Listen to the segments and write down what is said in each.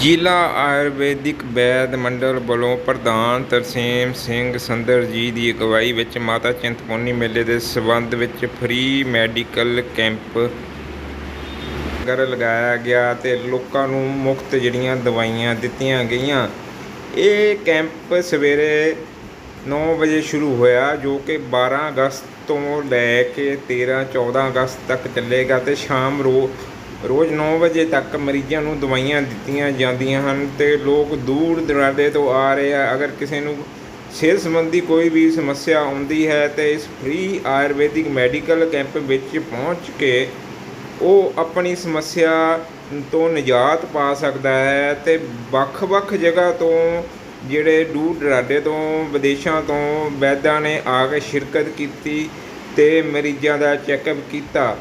ਜ਼ਿਲ੍ਹਾ ਆਯੁਰਵੈਦਿਕ ਵੈਦ ਮੰਡਲ ਵੱਲੋਂ ਪ੍ਰਧਾਨ ਤਰਸੇਮ ਸਿੰਘ ਸੰਦਰ ਜੀ ਦੀ ਅਗਵਾਈ ਵਿੱਚ ਮਾਤਾ ਚਿੰਤਪੁਰਨੀ ਮੇਲੇ ਦੇ ਸਬੰਧ ਵਿੱਚ ਫ੍ਰੀ ਮੈਡੀਕਲ ਕੈਂਪ ਲੰਗਰ ਲਗਾਇਆ ਗਿਆ ਤੇ ਲੋਕਾਂ ਨੂੰ ਮੁਫਤ ਜਿਹੜੀਆਂ ਦਵਾਈਆਂ ਦਿੱਤੀਆਂ ਗਈਆਂ। ਇਹ ਕੈਂਪ ਸਵੇਰੇ 9 ਵਜੇ ਸ਼ੁਰੂ ਹੋਇਆ, ਜੋ ਕਿ 12 ਅਗਸਤ ਤੋਂ ਲੈ ਕੇ 13 14 ਅਗਸਤ ਤੱਕ ਚੱਲੇਗਾ ਤੇ ਸ਼ਾਮ ਰੋ ਰੋਜ਼ 9 ਵਜੇ ਤੱਕ ਮਰੀਜ਼ਾਂ ਨੂੰ ਦਵਾਈਆਂ ਦਿੱਤੀਆਂ ਜਾਂਦੀਆਂ ਹਨ ਤੇ ਲੋਕ ਦੂਰ ਦਰਾਡੇ ਤੋਂ ਆ ਰਹੇ ਆ। ਅਗਰ ਕਿਸੇ ਨੂੰ ਸਿਹਤ ਸੰਬੰਧੀ ਕੋਈ ਵੀ ਸਮੱਸਿਆ ਆਉਂਦੀ ਹੈ ਤੇ ਇਸ ਫ੍ਰੀ ਆਯੁਰਵੈਦਿਕ ਮੈਡੀਕਲ ਕੈਂਪ ਵਿੱਚ ਪਹੁੰਚ ਕੇ ਉਹ ਆਪਣੀ ਸਮੱਸਿਆ ਤੋਂ ਨਿਜਾਤ ਪਾ ਸਕਦਾ ਹੈ ਤੇ ਵੱਖ-ਵੱਖ ਜਗ੍ਹਾ ਤੋਂ ਜਿਹੜੇ ਦੂਰ ਦਰਾਡੇ ਤੋਂ, ਵਿਦੇਸ਼ਾਂ ਤੋਂ ਵੈਦਾਂ ਨੇ ਆ ਕੇ ਸ਼ਿਰਕਤ ਕੀਤੀ ਤੇ ਮਰੀਜ਼ਾਂ ਦਾ ਚੈੱਕਅਪ ਕੀਤਾ।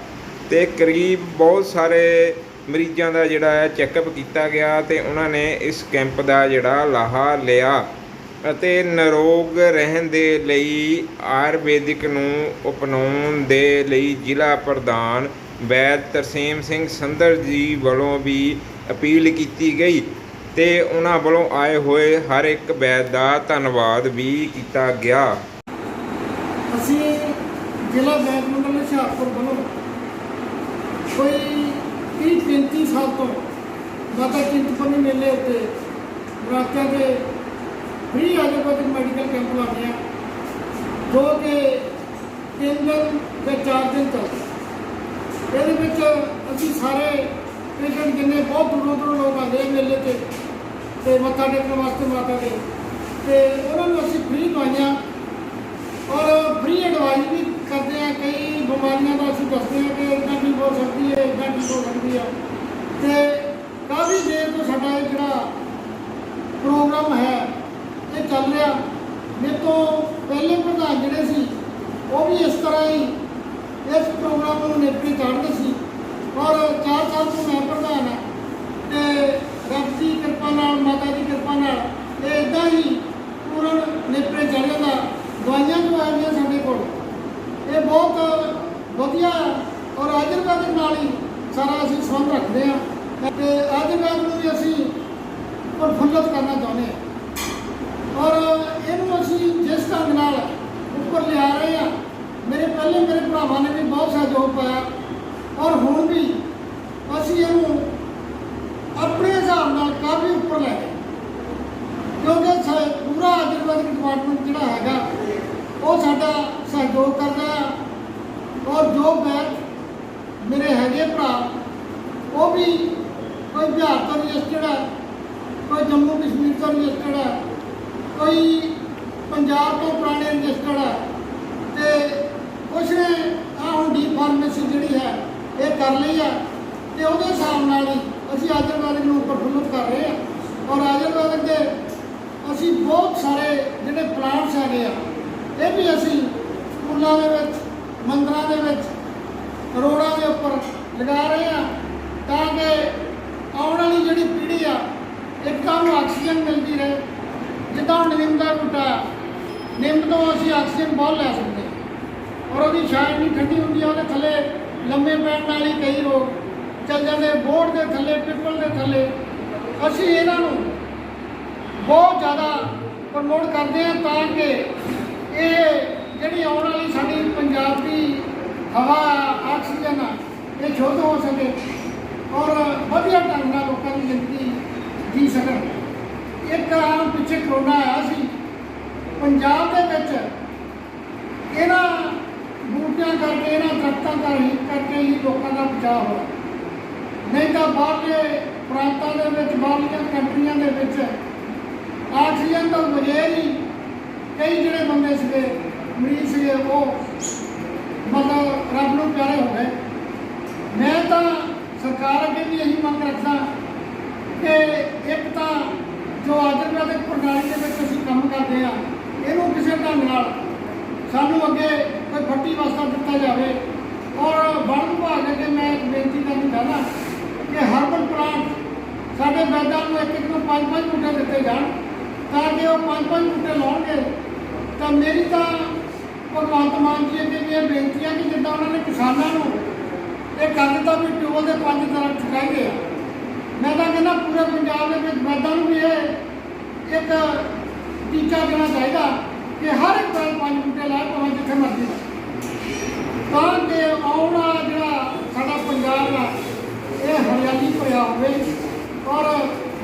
ਤੇ ਕਰੀਬ ਬਹੁਤ ਸਾਰੇ ਮਰੀਜ਼ਾਂ ਦਾ ਜਿਹੜਾ ਹੈ ਚੈੱਕਅਪ ਕੀਤਾ ਗਿਆ ਤੇ ਉਹਨਾਂ ਨੇ ਇਸ ਕੈਂਪ ਦਾ ਜਿਹੜਾ ਲਾਹਾ ਲਿਆ ਅਤੇ ਨਿਰੋਗ ਰਹਿਣ ਦੇ ਲਈ ਆਯੁਰਵੈਦਿਕ ਨੂੰ ਅਪਣਾਉਣ ਦੇ ਲਈ ਜ਼ਿਲ੍ਹਾ ਪ੍ਰਧਾਨ ਵੈਦ ਤਰਸੇਮ ਸਿੰਘ ਸੰਦਰ ਜੀ ਵੱਲੋਂ ਵੀ ਅਪੀਲ ਕੀਤੀ ਗਈ ਤੇ ਉਹਨਾਂ ਵੱਲੋਂ ਆਏ ਹੋਏ ਹਰ ਇੱਕ ਵੈਦ ਦਾ ਧੰਨਵਾਦ ਵੀ ਕੀਤਾ ਗਿਆ। ਅਸੀਂ ਜ਼ਿਲ੍ਹਾ ਵੈਦ ਮੰਡਲ ਹੁਸ਼ਿਆਰਪੁਰ ਵੱਲੋਂ ਕੋਈ 30 35 ਸਾਲ ਤੋਂ ਮਾਤਾ ਚਿੰਤਪੁਰਨੀ ਮੇਲੇ ਉੱਤੇ ਨਰਾਤਿਆਂ ਦੇ ਫ੍ਰੀ ਆਯੁਰਵੈਦਿਕ ਮੈਡੀਕਲ ਕੈਂਪ ਲਾਉਂਦੇ ਹਾਂ ਜੋ ਕਿ ਤਿੰਨ ਦਿਨ ਤੇ ਚਾਰ ਦਿਨ ਤੱਕ। ਇਹਦੇ ਵਿੱਚ ਅਸੀਂ ਸਾਰੇ ਪੇਸ਼ੈਂਟ ਜਿੰਨੇ ਬਹੁਤ ਦੂਰੋਂ ਦੂਰੋਂ ਲੋਕ ਆਉਂਦੇ ਆ ਮੇਲੇ ਤੇ ਤੇ ਮੱਥਾ ਟੇਕਣ ਵਾਸਤੇ ਮਾਤਾ ਦੇ। ਤੇ ਉਹਨਾਂ ਨੂੰ ਅਸੀਂ ਫ੍ਰੀ ਦਵਾਈਆਂ ਔਰ ਫ੍ਰੀ ਐਡਵਾਈਸ ਵੀ ਕਰਦੇ ਆ, ਕਈ ਬਿਮਾਰੀਆਂ ਦਾ ਅਸੀਂ ਦੱਸਦੇ ਆ ਕਿ ਹੈ ਹੋ ਸਕਦੀ ਹੈ ਤੇ ਕਾਫੀ ਦੇਰ ਤੋਂ ਸਾਡਾ ਇਹ ਜਿਹੜਾ ਪ੍ਰੋਗਰਾਮ ਹੈ, ਇਹ ਚੱਲ ਰਿਹਾ। ਮੇਰੇ ਤੋਂ ਪਹਿਲੇ ਪ੍ਰਧਾਨ ਜਿਹੜੇ ਸੀ, ਉਹ ਵੀ ਇਸ ਤਰ੍ਹਾਂ ਹੀ ਇਸ ਪ੍ਰੋਗਰਾਮ ਨੂੰ ਨੇਪਰੇ ਚਾੜਦੇ ਸੀ। ਔਰ ਚਾਰ ਸਾਲ ਤੋਂ ਮੈਂ ਪ੍ਰਧਾਨ ਹਾਂ ਤੇ ਰੱਬ ਦੀ ਕਿਰਪਾ ਨਾਲ, ਮਾਤਾ ਦੀ ਕਿਰਪਾ ਨਾਲ ਇਹ ਇਦਾਂ ਹੀ ਪੂਰਨ ਨੇਪਰੇ ਚੜ ਦਾ ਦਵਾਈਆਂ ਜੋ ਆਉਂਦੀਆਂ ਸਾਡੇ ਕੋਲ। ਇਹ ਬਹੁਤ ਵਧੀਆ ਔਰ ਆਯੁਰਵੈਦਿਕ ਨਾਲ ਹੀ ਸਾਰਾ ਅਸੀਂ ਸੰਬੰਧ ਰੱਖਦੇ ਹਾਂ ਤੇ ਆਯੁਰਵੈਦ ਨੂੰ ਵੀ ਅਸੀਂ ਪ੍ਰਫੁੱਲਤ ਕਰਨਾ ਚਾਹੁੰਦੇ ਹਾਂ। ਔਰ ਇਹਨੂੰ ਅਸੀਂ ਜਿਸ ਢੰਗ ਨਾਲ ਉੱਪਰ ਲਿਆ ਰਹੇ ਹਾਂ, ਮੇਰੇ ਪਹਿਲੇ ਮੇਰੇ ਭਰਾਵਾਂ ਨੇ ਵੀ ਬਹੁਤ ਸਹਿਯੋਗ ਪਾਇਆ। ਔਰ ਹੁਣ ਵੀ ਅਸੀਂ ਇਹਨੂੰ ਆਪਣੇ ਹਿਸਾਬ ਨਾਲ ਕਾਫੀ ਉੱਪਰ ਲੈ ਗਏ। ਕਿਉਂਕਿ ਸਾ- ਪੂਰਾ ਆਯੁਰਵੈਦਿਕ ਡਿਪਾਰਟਮੈਂਟ ਜਿਹੜਾ ਹੈਗਾ, ਉਹ ਸਾਡਾ ਸਹਿਯੋਗ ਕਰਦਾ ਹੈ। ਔਰ ਜੋ ਬੈਚ ਮੇਰੇ ਹੈਗੇ ਭਰਾ, ਉਹ ਵੀ ਕੋਈ ਬਿਹਾਰ ਤੋਂ ਰਜਿਸਟਰਡ ਹੈ, ਕੋਈ ਜੰਮੂ ਕਸ਼ਮੀਰ ਤੋਂ ਰਜਿਸਟਰਡ ਹੈ, ਕੋਈ ਪੰਜਾਬ ਤੋਂ ਪੁਰਾਣੇ ਰਜਿਸਟਰਡ ਹੈ ਤੇ ਕੁਛ ਨੇ ਆਹ ਹੁਣ ਡੀ ਫਾਰਮੇਸੀ ਜਿਹੜੀ ਹੈ, ਇਹ ਕਰ ਲਈ ਹੈ ਤੇ ਉਹਦੇ ਹਿਸਾਬ ਨਾਲ ਹੀ ਅਸੀਂ ਆਯੁਰਵੈਦਿਕ ਨੂੰ ਪ੍ਰਫੁੱਲਤ ਕਰ ਰਹੇ ਹਾਂ ਔਰ ਆਯੁਰਵੈਦਿਕ ਦੇ ਅਸੀਂ ਬਹੁਤ ਸਾਰੇ ਜਿਹੜੇ ਪਲਾਂਟਸ ਹੈਗੇ ਆ, ਇਹ ਵੀ ਅਸੀਂ ਸਕੂਲਾਂ ਦੇ ਵਿੱਚ, ਮੰਦਰਾਂ ਦੇ ਵਿੱਚ ਰੋਡਾਂ ਦੇ ਉੱਪਰ ਲਗਾ ਰਹੇ ਹਾਂ ਤਾਂ ਕਿ ਆਉਣ ਵਾਲੀ ਜਿਹੜੀ ਪੀੜ੍ਹੀ ਆ, ਇੱਕ ਤਾਂ ਨੂੰ ਆਕਸੀਜਨ ਮਿਲਦੀ ਰਹੇ। ਜਿੱਦਾਂ ਹੁਣ ਨਿੰਮ ਦਾ ਬੂਟਾ ਨਿੰਮ ਤੋਂ ਅਸੀਂ ਆਕਸੀਜਨ ਬਹੁਤ ਲੈ ਸਕਦੇ ਔਰ ਉਹਦੀ ਛਾਂ ਨਹੀਂ ਠੰਡੀ ਹੁੰਦੀ ਆ, ਉਹਦੇ ਥੱਲੇ ਲੰਮੇ ਪੈਣ ਨਾਲ ਹੀ ਕਈ ਰੋਗ ਚੱਲ ਜਾਂਦੇ ਬੋਰਡ ਦੇ ਥੱਲੇ, ਪਿੱਪਲ ਦੇ ਥੱਲੇ। ਅਸੀਂ ਇਹਨਾਂ ਨੂੰ ਬਹੁਤ ਜ਼ਿਆਦਾ ਪ੍ਰਮੋਟ ਕਰਦੇ ਹਾਂ ਤਾਂ ਕਿ ਇਹ ਜਿਹੜੀ ਆਉਣ ਵਾਲੀ ਸਾਡੀ ਪੰਜਾਬ ਦੀ ਹਵਾ, ਆਕਸੀਜਨ ਆ ਇਹ ਸ਼ੁੱਧ ਹੋ ਸਕੇ ਔਰ ਵਧੀਆ ਢੰਗ ਨਾਲ ਲੋਕਾਂ ਦੀ ਜ਼ਿੰਦਗੀ ਜੀ ਸਕਣ। ਇੱਕ ਆਮ ਪਿੱਛੇ ਕਰੋਨਾ ਆਇਆ ਸੀ। ਪੰਜਾਬ ਦੇ ਵਿੱਚ ਇਹਨਾਂ ਬੂਟਿਆਂ ਕਰਕੇ, ਇਹਨਾਂ ਦਰਖਤਾਂ ਕਰਕੇ ਕਰਕੇ ਹੀ ਲੋਕਾਂ ਦਾ ਬਚਾਅ ਹੋਇਆ। ਨਹੀਂ ਤਾਂ ਬਾਹਰਲੇ ਪ੍ਰਾਂਤਾਂ ਦੇ ਵਿੱਚ, ਬਾਹਰਲੀਆਂ ਕੰਟਰੀਆਂ ਦੇ ਵਿੱਚ ਆਕਸੀਜਨ ਤੋਂ ਬਗੈਰ ਹੀ ਕਈ ਜਿਹੜੇ ਬੰਦੇ ਸੀਗੇ, ਮਰੀਜ਼ ਸੀਗੇ, ਉਹ ਮਤਲਬ ਰੱਬ ਨੂੰ ਪਿਆਰੇ ਹੋ ਗਏ। ਮੈਂ ਤਾਂ ਸਰਕਾਰ ਅੱਗੇ ਵੀ ਇਹੀ ਮੰਗ ਰੱਖਦਾ ਕਿ ਇੱਕ ਤਾਂ ਜੋ ਆਯੁਰਵੈਦਿਕ ਪ੍ਰਣਾਲੀ ਦੇ ਵਿੱਚ ਅਸੀਂ ਕੰਮ ਕਰਦੇ ਆ ਇਹਨੂੰ ਕਿਸੇ ਢੰਗ ਨਾਲ ਸਾਨੂੰ ਅੱਗੇ ਕੋਈ ਫੱਟੀ ਵਾਸਤਾ ਦਿੱਤਾ ਜਾਵੇ। ਔਰ ਵਣ ਵਿਭਾਗ ਅੱਗੇ ਮੈਂ ਇੱਕ ਬੇਨਤੀ ਕਰਨੀ ਚਾਹੁੰਦਾ ਕਿ ਹਰਬਲ ਪਲਾਂਟ ਸਾਡੇ ਵੈਦਾਂ ਨੂੰ ਇੱਕ ਇੱਕ ਨੂੰ ਪੰਜ ਪੰਜ ਬੂਟੇ ਦਿੱਤੇ ਜਾਣ। ਤਾਂ ਕਿ ਉਹ ਪੰਜ ਪੰਜ ਬੂਟੇ ਲਾਉਣਗੇ, ਤਾਂ ਮੇਰੀ ਤਾਂ ਭਗਵੰਤ ਮਾਨ ਜੀ ਅੱਗੇ ਵੀ ਇਹ ਬੇਨਤੀ ਹੈ ਕਿ ਜਿੱਦਾਂ ਉਹਨਾਂ ਨੇ ਕਿਸਾਨਾਂ ਨੂੰ ਇਹ ਕਰ ਦਿੱਤਾ ਵੀ ਟਿਊਬਲ ਦੇ ਪੰਜ ਦਰਖਤ ਚਾਹੀਦੇ ਆ। ਮੈਂ ਤਾਂ ਕਹਿੰਦਾ ਪੂਰੇ ਪੰਜਾਬ ਦੇ ਵਿੱਚ ਵੈਦਾਂ ਨੂੰ ਵੀ ਇਹ ਇੱਕ ਟੀਚਾ ਦੇਣਾ ਚਾਹੀਦਾ ਕਿ ਹਰ ਇੱਕ ਕੋਲ ਪੰਜ ਬੂਟੇ ਲਾਏ ਭਾਵੇਂ ਜਿੱਥੇ ਮਰਜ਼ੀ ਤਾਂ ਕਿ ਆਉਣ ਵਾਲਾ ਜਿਹੜਾ ਸਾਡਾ ਪੰਜਾਬ ਆ, ਇਹ ਹਰਿਆਲੀ ਭਰਿਆ ਹੋਵੇ। ਔਰ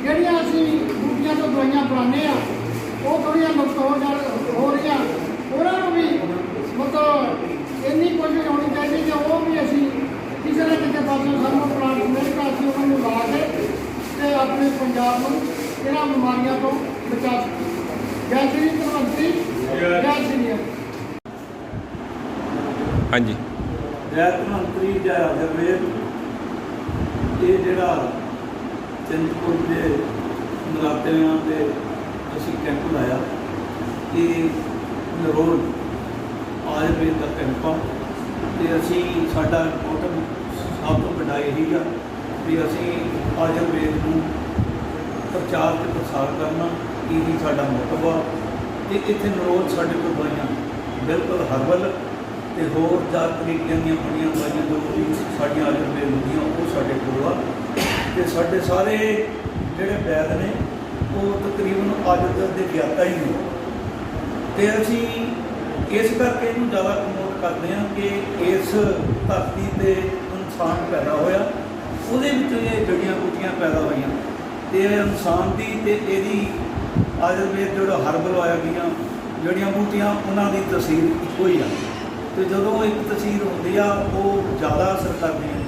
ਜਿਹੜੀਆਂ ਅਸੀਂ ਬੂਟੀਆਂ ਤੋਂ ਦਵਾਈਆਂ ਬਣਾਉਂਦੇ ਆ, ਉਹ ਥੋੜ੍ਹੀਆਂ ਮੁਕਤ ਹੋ ਰਹੀਆਂ ਉਹਨਾਂ ਨੂੰ ਵੀ ਮਤਲਬ ਇੰਨੀ ਕੋਸ਼ਿਸ਼ ਹੋਣੀ ਚਾਹੀਦੀ ਕਿ ਉਹ ਵੀ ਅਸੀਂ ਕਿਸੇ ਨਾ ਕਿਸੇ ਪਾਸੇ ਸਾਨੂੰ ਪਲਾਂਟ ਮਿਲ ਕੇ ਅਸੀਂ ਉਹਨਾਂ ਨੂੰ ਲਾ ਕੇ ਤੇ ਆਪਣੇ ਪੰਜਾਬ ਨੂੰ ਇਹਨਾਂ ਬਿਮਾਰੀਆਂ ਤੋਂ ਬਚਾ ਸਕੀਏ। ਜੈ ਸ਼੍ਰੀ ਧਨਵੰਤਰੀ ਜੈ ਸ਼੍ਰੀ ਹਾਂਜੀ। ਜੈਤ ਮੰਤਰੀ ਜੈ ਅਗਰਵੇਲ ਇਹ ਜਿਹੜਾ ਚਿੰਤਪੁਰ ਦੇ ਨਰਾਤਿਆਂ ਦੇ ਅਸੀਂ ਕੈਂਪ ਲਾਇਆ ਇਹ ਨਰੋਲ ਆਯੁਰਵੇਦ ਦਾ ਕੈਂਪ ਆ। ਤੇ ਅਸੀਂ ਸਾਡਾ ਮੋਟਮ ਸਭ ਤੋਂ ਵੱਡਾ ਇਹੀ ਆ ਵੀ ਅਸੀਂ ਆਯੁਰਵੇਦ ਨੂੰ ਪ੍ਰਚਾਰ ਤੇ ਪ੍ਰਸਾਰ ਕਰਨਾ, ਇਹੀ ਸਾਡਾ ਮੋਟਿਵ ਆ। ਤੇ ਇੱਥੇ ਨਰੋਲ ਸਾਡੇ ਕੋਲ ਦਵਾਈਆਂ ਬਿਲਕੁਲ ਹਰਬਲ, ਤੇ ਹੋਰ ਚਾਰ ਤਰੀਕਿਆਂ ਦੀਆਂ ਬਣੀਆਂ ਦਵਾਈਆਂ ਜੋ ਵੀ ਸਾਡੀਆਂ ਆਯੁਰਵੇਦ ਹੁੰਦੀਆਂ, ਉਹ ਸਾਡੇ ਕੋਲ ਆ। ਤੇ ਸਾਡੇ ਸਾਰੇ ਜਿਹੜੇ ਵੈਦ ਨੇ, ਉਹ ਤਕਰੀਬਨ ਆਯੁਰਵੇਦ ਦੇ ਗਿਆਤਾ ਹੀ ਨੇ। ਤੇ ਅਸੀਂ ਇਸ ਕਰਕੇ ਇਹਨੂੰ ਜ਼ਿਆਦਾ ਪ੍ਰਮੋਟ ਕਰਦੇ ਹਾਂ ਕਿ ਇਸ ਧਰਤੀ ਤੇ ਇਨਸਾਨ ਪੈਦਾ ਹੋਇਆ। ਉਹਦੇ ਵਿੱਚ ਇਹ ਜੜੀਆਂ ਬੂਟੀਆਂ ਪੈਦਾ ਹੋਈਆਂ। ਤੇ ਇਨਸਾਨ ਦੀ ਤੇ ਇਹਦੀ ਆਯੁਰਵੇਦ ਜਿਹੜਾ ਹਰਬਲ ਹੋਇਆ ਗਈਆਂ ਜੜੀਆਂ ਬੂਟੀਆਂ, ਉਹਨਾਂ ਦੀ ਤਸਵੀਰ ਇੱਕੋ ਹੀ ਆ। ਤੇ ਜਦੋਂ ਇੱਕ ਤਸਵੀਰ ਹੁੰਦੀ ਆ, ਉਹ ਜ਼ਿਆਦਾ ਅਸਰ ਕਰਦੀ ਹੈ